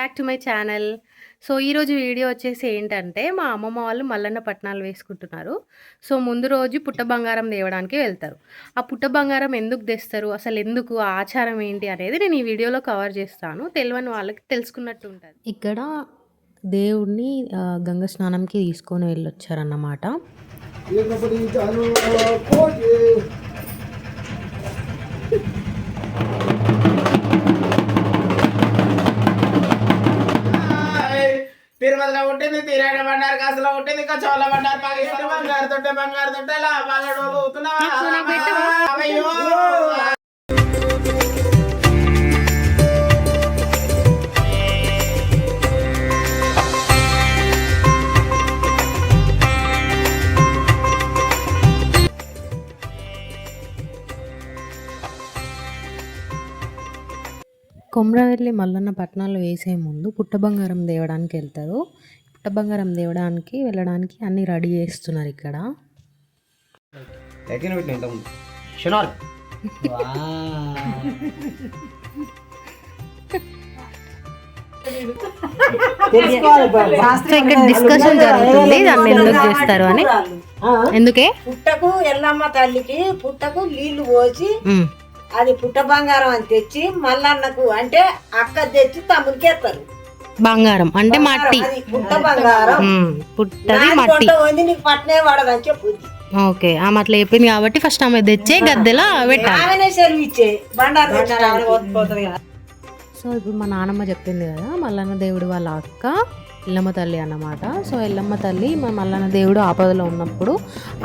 Back to my channel so ఈరోజు video వచ్చేసి ఏంటంటే మా అమ్మమ్మ వాళ్ళు మల్లన్న పట్నాలు వేసుకుంటున్నారు. సో ముందు రోజు పుట్ట బంగారం తేవడానికి వెళ్తారు. ఆ పుట్ట బంగారం ఎందుకు తెస్తారు? అసలు ఎందుకు? ఆ ఆచారం ఏంటి అనేది నేను ఈ వీడియోలో కవర్ చేస్తాను. తెలియని వాళ్ళకి తెలుసుకున్నట్టు ఉంటుంది. ఇక్కడ దేవుడిని ఆ, గంగ స్నానంకి తీసుకొని వెళ్ళొచ్చారన్నమాట. బిర్యానీ బండారు కాసులో ఉంటుంది ఇంకా చోళ బండారు పాకిస్తాన్ బంగారు తొట్టే బంగారు తొట్టే లాభాల కొమ్రవెల్లి మల్లన్న పట్టణాలు వేసే ముందు పుట్టబంగారం దేవడానికి వెళ్తారు పుట్ట బంగారం తేవడానికి వెళ్ళడానికి అన్ని రెడీ చేస్తున్నారు ఇక్కడ. ఇక్కడ డిస్కషన్ జరుగుతుంది. దాన్ని ఎందుకు చేస్తారు అని? ఎందుకే? పుట్టకు ఎల్లమ్మ తల్లికి పుట్టకు నీళ్ళు పోసి అది పుట్ట బంగారం అని తెచ్చి మల్లన్నకు అంటే అక్క తెచ్చి తమ్ముడికి ఎత్తారు. బంగారం. అంటే మట్టి. పుట్టది మట్టి. ఓకే ఆమె అట్లా చెప్పింది కాబట్టి ఫస్ట్ ఆమె తెచ్చే గద్దెలా పెట్టాలి. సో ఇప్పుడు మా నాన్నమ్మ చెప్పింది కదా మల్లన్న దేవుడు వాళ్ళ అక్క ఎల్లమ్మ తల్లి అన్నమాట. సో ఎల్లమ్మ తల్లి మా మల్లన్న దేవుడు ఆపదలో ఉన్నప్పుడు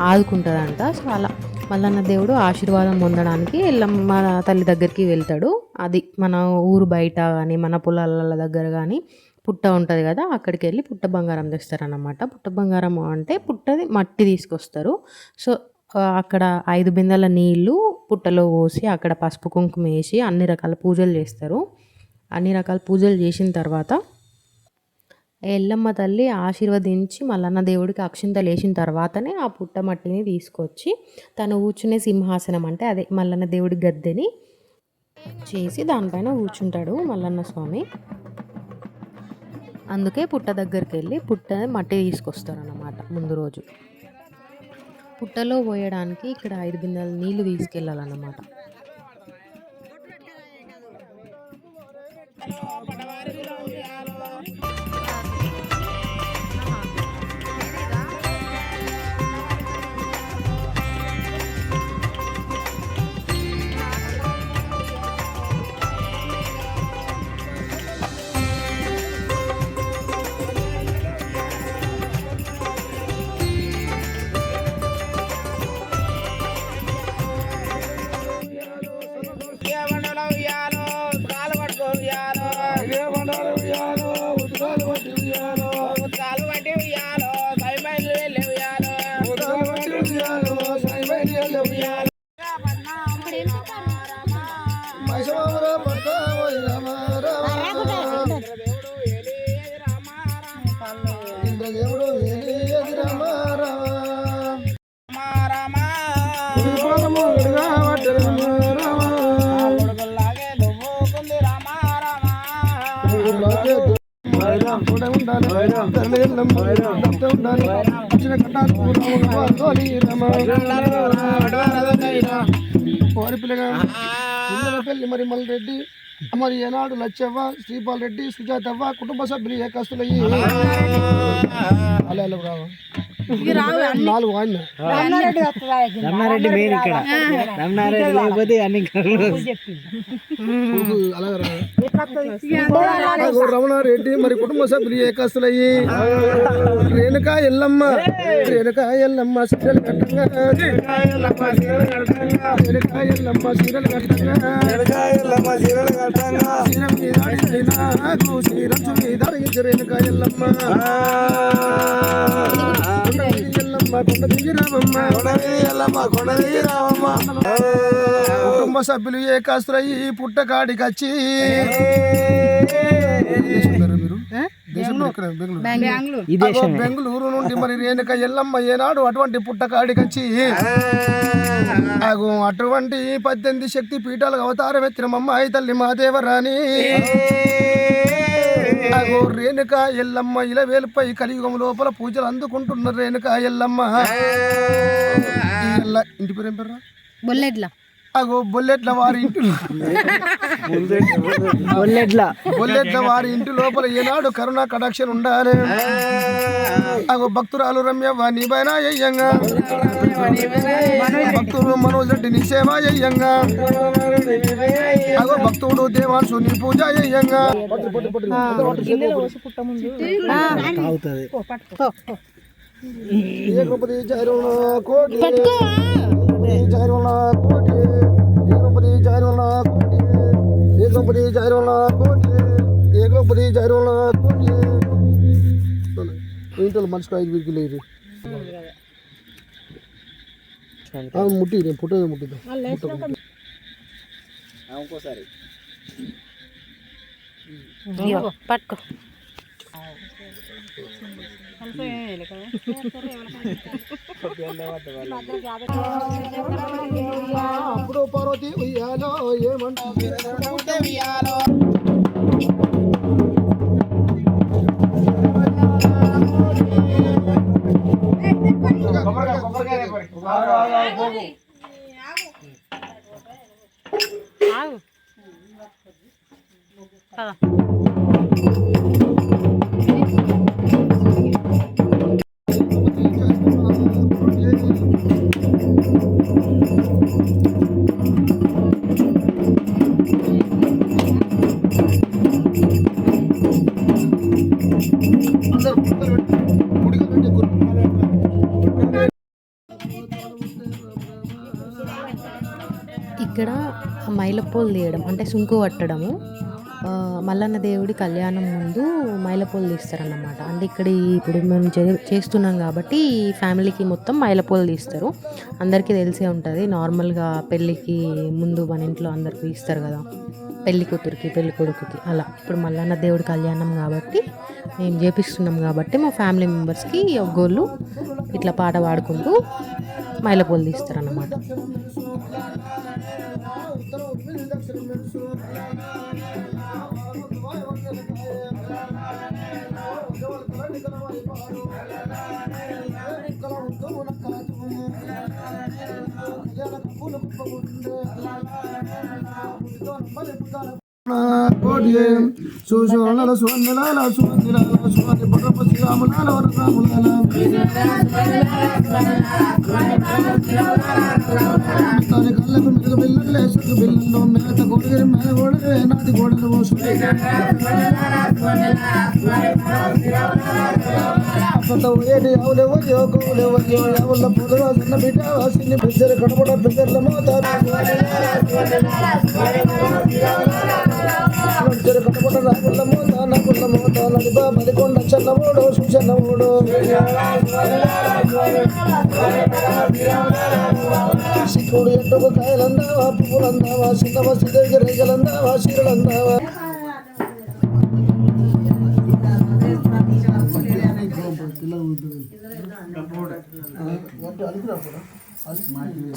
ఆదుకుంటుందంట సో అలా మల్లన్న దేవుడు ఆశీర్వాదం పొందడానికి ఎల్లమ్మ తల్లి దగ్గరికి వెళ్తాడు. అది మన ఊరు బయట కానీ మన పొలాల దగ్గర కానీ పుట్ట ఉంటుంది కదా అక్కడికి వెళ్ళి పుట్ట బంగారం తెస్తారనమాట పుట్ట బంగారం అంటే పుట్టది మట్టి తీసుకొస్తారు. సో అక్కడ ఐదు బిందెల నీళ్ళు పుట్టలో పోసి అక్కడ పసుపు కుంకుమ వేసి అన్ని రకాల పూజలు చేస్తారు. అన్ని రకాల పూజలు చేసిన తర్వాత ఎల్లమ్మ తల్లి ఆశీర్వదించి మల్లన్న దేవుడికి అక్షింతలు వేసిన తర్వాతనే ఆ పుట్ట మట్టిని తీసుకొచ్చి తను కూర్చునే సింహాసనం అంటే అదే మల్లన్న దేవుడి గద్దెని చేసి దానిపైన కూర్చుంటాడు మల్లన్న స్వామి. అందుకే పుట్ట దగ్గరికి వెళ్ళి పుట్ట మట్టి తీసుకొస్తారు ముందు రోజు. పుట్టలో పోయడానికి ఇక్కడ ఐదు బిందెల నీళ్ళు తీసుకెళ్ళాలన్నమాట. రామ రామ పెళ్ళి మరి మల్రెడ్డి మరి ఏనాడు లచ్చవ్వ శ్రీపాల్ రెడ్డి సుజాతవ్వ కుటుంబ సభ్యులు ఏకస్తులయ్యి అలా రావా నాలుగు వాడినా? రమణారెడ్డి మెయిన్ ఇక్కడ. రమణారెడ్డి లేకపోతే అన్ని రమణారెడ్డి మరి కుటుంబ సభ్యులు ఏకస్తులయ్యి. రేణుక ఎల్లమ్మ. రేణుక ఎల్లమ్మ సీరియల్ కట్టంగా. రేణుక ఎల్లమ్మ సీరియల్ కట్టంగా. సీరం సీరం మీద రేణుక ఎల్లమ్మ ఎల్లమ్మ కొండవీధి రామమ్మ ఎల్లమ్మ. కుటుంబ సభ్యులు ఏకాస్తులయ్యి పుట్టకాడికి వచ్చి? బెంగళూరు. నుండి మరి రేణుక ఎల్లమ్మ ఏనాడు అటువంటి పుట్టకాడికి వచ్చి. అగో అటువంటి పద్దెనిమిది శక్తి పీఠాలకు అవతారం ఎత్తిన మమ్మాయి తల్లి మాదేవరాని అగో రేణుక ఎల్లమ్మ ఇలా వేలుపై కలియుగం లోపల పూజలు అందుకుంటున్నారు రేణుక ఎల్లమ్మ ఇంటి పేరు ఏం పేరు బొల్లెడ్ల. అగో బొల్లెట్ల వారి ఇంటి బొల్లెట్లా. బొల్లెట్ల వారి ఇంటి లోపల ఏనాడు కరుణా కటాక్షం ఉండాలి. అగో భక్తురాలు రమ్య వాణి పైన అయ్యంగా భక్తుడు మనోజ్ రెడ్డి నీ సేవ అయ్యంగా అగో భక్తుడు దేవాంశు నీ పూజ అయ్యంగా ఏకపతి జైరుణ కోటి. జైరుణ కోటి. ఏకపతి జైరుణ కోటి ఏకపతి జైరుణ కోటి ఏకపతి జైరుణ కోటి ఏంటో మనిషికి ఐదు వీరికి లేదు ముట్టి నేను పుట్ట ముట్టిద్దాం ఇంకోసారి పట్టుకో. అప్పుడు పార్వతి ఉయ్యాలో ఏమంటుంది ఆగు. మైలపోలు తీయడం అంటే సుంకు పట్టడము మల్లన్న దేవుడి కళ్యాణం ముందు మైలపోలు తీస్తారన్నమాట. అంటే ఇక్కడ ఇప్పుడు మేము చే- చేస్తున్నాం కాబట్టి ఫ్యామిలీకి మొత్తం మైలపోలు తీస్తారు. అందరికీ తెలిసే ఉంటుంది నార్మల్గా పెళ్ళికి ముందు మన ఇంట్లో అందరికీ ఇస్తారు కదా. పెళ్ళి కూతురికి పెళ్ళి కొడుకుకి అలా. ఇప్పుడు మల్లన్న దేవుడి కళ్యాణం కాబట్టి మేము చేపిస్తున్నాం కాబట్టి మా ఫ్యామిలీ మెంబర్స్కి ఒగ్గోళ్ళు ఇట్లా పాట పాడుకుంటూ మైలపోలు తీస్తారన్నమాట కోడియే సుశోణల సువన్నెలాల సువన్నెలాల సువన్నె బుర్రపసి రాములాల వర తాని కళ్ళకు మెరుగు బిల్లలే సగ్గు బిల్లల్లో మేత కొడుగరి మేల కొడరే నాది గోడలు పోసు ఏటి ఆవులేవో యోగోలేవో ఎవళ్ళ పొదగా చిన్న బిడ్డ వాసిని కడపడ మోతారు నడిచెరు కడపడ రాగుళ్ళ మోత ఎట్టుకు కాయలందావా పువ్వులందావా సిద్ధవ సిద్ధ రేగలందావా శిరులందావా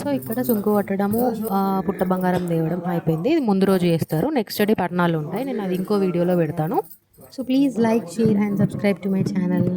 సో ఇక్కడ చుంకు పట్టడము పుట్ట బంగారం దేవడం అయిపోయింది. ఇది ముందు రోజు చేస్తారు. నెక్స్ట్ డే పట్టణాలు ఉంటాయి. నేను అది ఇంకో వీడియోలో పెడతాను. So please like share and subscribe to my channel